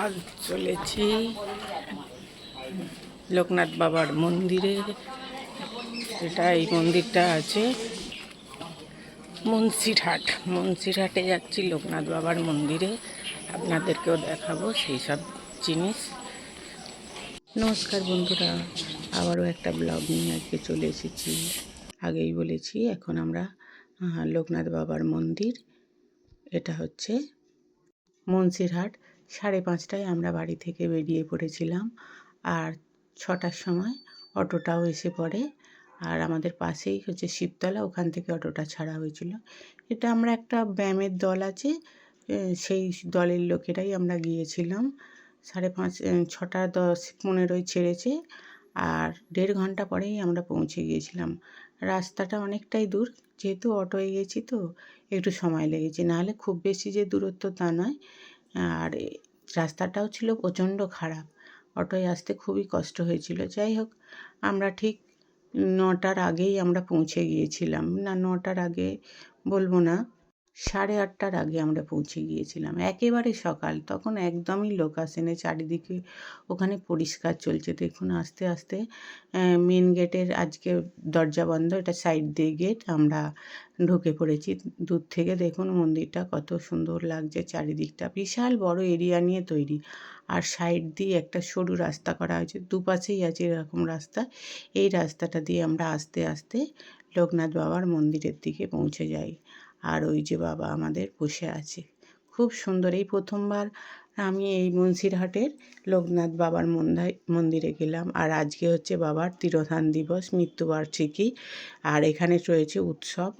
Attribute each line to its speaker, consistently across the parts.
Speaker 1: আজ চলেছি লোকনাথ বাবার মন্দিরে। এটা এই মন্দিরটা আছে মুন্সিরহাট। মুন্সিরহাটে যাচ্ছি লোকনাথ বাবার মন্দিরে। আপনাদেরকেও দেখাবো সেই সব জিনিস। নমস্কার বন্ধুরা, আবারও একটা ব্লগ নিয়ে আজকে চলে এসেছি। আগেই বলেছি, এখন আমরা লোকনাথ বাবার মন্দির। এটা হচ্ছে মুন্সিরহাট। সাড়ে পাঁচটায় আমরা বাড়ি থেকে বেরিয়ে পড়েছিলাম। আর ছটার সময় অটোটাও এসে পড়ে। আর আমাদের পাশেই হচ্ছে শিবতলা, ওখান থেকে অটোটা ছাড়া হয়েছিল। এটা আমরা একটা ব্যায়ামের দল আছে সেই দলের লোকেরাই আমরা গিয়েছিলাম। সাড়ে পাঁচ ছটা দশ পনেরোয় ছেড়েছে। আর দেড় ঘণ্টা পরেই আমরা পৌঁছে গিয়েছিলাম। রাস্তাটা অনেকটাই দূর, যেহেতু অটোয় গেছি তো, একটু সময় লেগেছে। নাহলে খুব বেশি যে দূরত্ব তা নয়। আর রাস্তাটাও ছিল প্রচণ্ড খারাপ। অটোয় আসতে খুবই কষ্ট হয়েছিল। যাই হোক, আমরা ঠিক নটার আগেই আমরা পৌঁছে গিয়েছিলাম। না, নটার আগে বলব না। সাড়ে আটটার আগে আমরা পৌঁছে গিয়েছিলাম। একেবারে সকাল, তখন একদমই লোক আসেনি চারিদিকে ওখানে পরিষ্কার চলছে। দেখুন, আস্তে আস্তে মেন গেটের আজকে দরজা বন্ধ, এটা সাইড দিয়ে গেট আমরা ঢুকে পড়েছি। দূর থেকে দেখুন মন্দিরটা কত সুন্দর লাগছে, চারিদিকটা বিশাল বড় এরিয়া নিয়ে তৈরি। আর সাইড দিয়ে একটা সরু রাস্তা করা হয়েছে, দুপাশেই আছে এরকম রাস্তা। এই রাস্তাটা দিয়ে আমরা আস্তে আস্তে লোকনাথ বাবার মন্দিরের দিকে পৌঁছে যাই। আর ওই যে বাবা আমাদের বসে আছে। খুব সুন্দর। এই প্রথমবার আমি এই মুন্সিরহাটের লোকনাথ বাবার মন্দিরে গেলাম। আর আজকে হচ্ছে বাবার তিরোধান দিবস, মৃত্যুবার্ষিকী। আর এখানে রয়েছে উৎসব।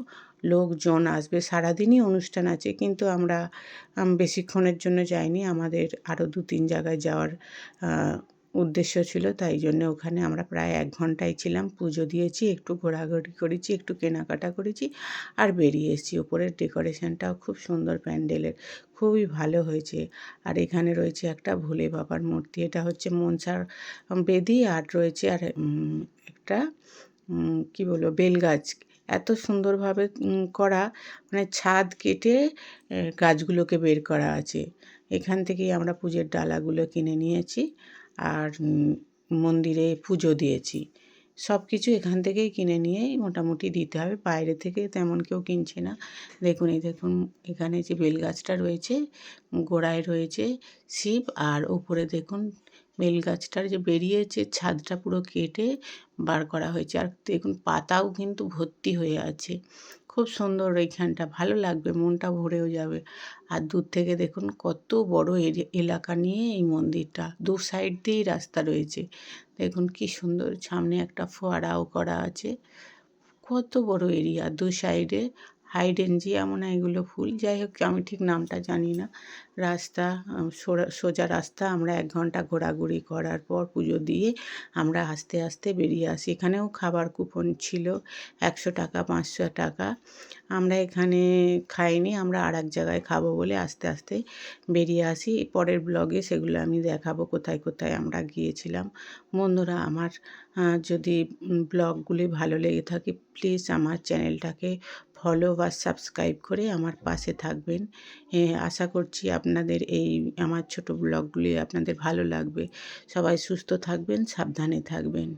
Speaker 1: লোকজন আসবে। সারাদিনই অনুষ্ঠান আছে, কিন্তু আমরা বেশিক্ষণের জন্য যাইনি। আমাদের আরও দু তিন জায়গায় যাওয়ার উদ্দেশ্য ছিল, তাই জন্য ওখানে আমরা প্রায় এক ঘন্টায় ছিলাম। পুজো দিয়েছি, একটু ঘোরাঘুরি করেছি, একটু কেনাকাটা করেছি আর বেরিয়ে এসেছি। ওপরের ডেকোরেশনটাও খুব সুন্দর প্যান্ডেলের, খুবই ভালো হয়েছে। আর এখানে রয়েছে একটা ভোলে বাবার মূর্তি, এটা হচ্ছে মনসার বেদি আর রয়েছে আর একটা কি বলব, বেলগাছ। এত সুন্দরভাবে করা মানে ছাদ কেটে গাছগুলোকে বের করা আছে। এখান থেকেই আমরা পুজোর ডালাগুলো কিনে নিয়েছি। আর মন্দিরে পুজো দিয়েছি। সব কিছু এখান থেকেই কিনে নিয়েই মোটামুটি দিতে হবে। বাইরে থেকে তেমন কেউ কিনছে না। দেখুন, এই দেখুন, এখানে যে বেলগাছটা রয়েছে, গোড়ায় রয়েছে শিব আর ওপরে দেখুন, বেলগাছটার যে বেরিয়েছে ছাদটা পুরো কেটে বার করা হয়েছে। আর দেখুন, পাতাও কিন্তু ভর্তি হয়ে আছে। খুব সুন্দর এইখানটা, ভালো লাগবে, মনটা ভরেও যাবে। আর দূর থেকে দেখুন কত বড় এলাকা নিয়ে এই মন্দিরটা দু সাইড দিয়েই রাস্তা রয়েছে। দেখুন কি সুন্দর, সামনে একটা ফোয়ারাও করা আছে। কত বড় এরিয়া দু সাইডে হাইডেনজিয়া মনে হয় এগুলো ফুল যাই হোক, আমি ঠিক নামটা জানি না। রাস্তা সোজা রাস্তা, আমরা এক ঘণ্টা ঘোরাঘুরি করার পর পুজো দিয়ে আমরা আস্তে আস্তে বেরিয়ে আসি। এখানেও খাবার কুপন ছিল, একশো টাকা, পাঁচশো টাকা। আমরা এখানে খাইনি, আমরা আর এক জায়গায় খাব বলে আস্তে আস্তে বেরিয়ে আসি। পরের ব্লগে সেগুলো আমি দেখাবো, কোথায় কোথায় আমরা গিয়েছিলাম। বন্ধুরা, আমার যদি ব্লগগুলি ভালো লেগে থাকে প্লিজ আমার চ্যানেলটাকে ফলো বা সাবস্ক্রাইব করে আমার পাশে থাকবেন। আশা করছি আপনাদের এই আমার ছোট ব্লগগুলি আপনাদের ভালো লাগবে। সবাই সুস্থ থাকবেন, সাবধানে থাকবেন।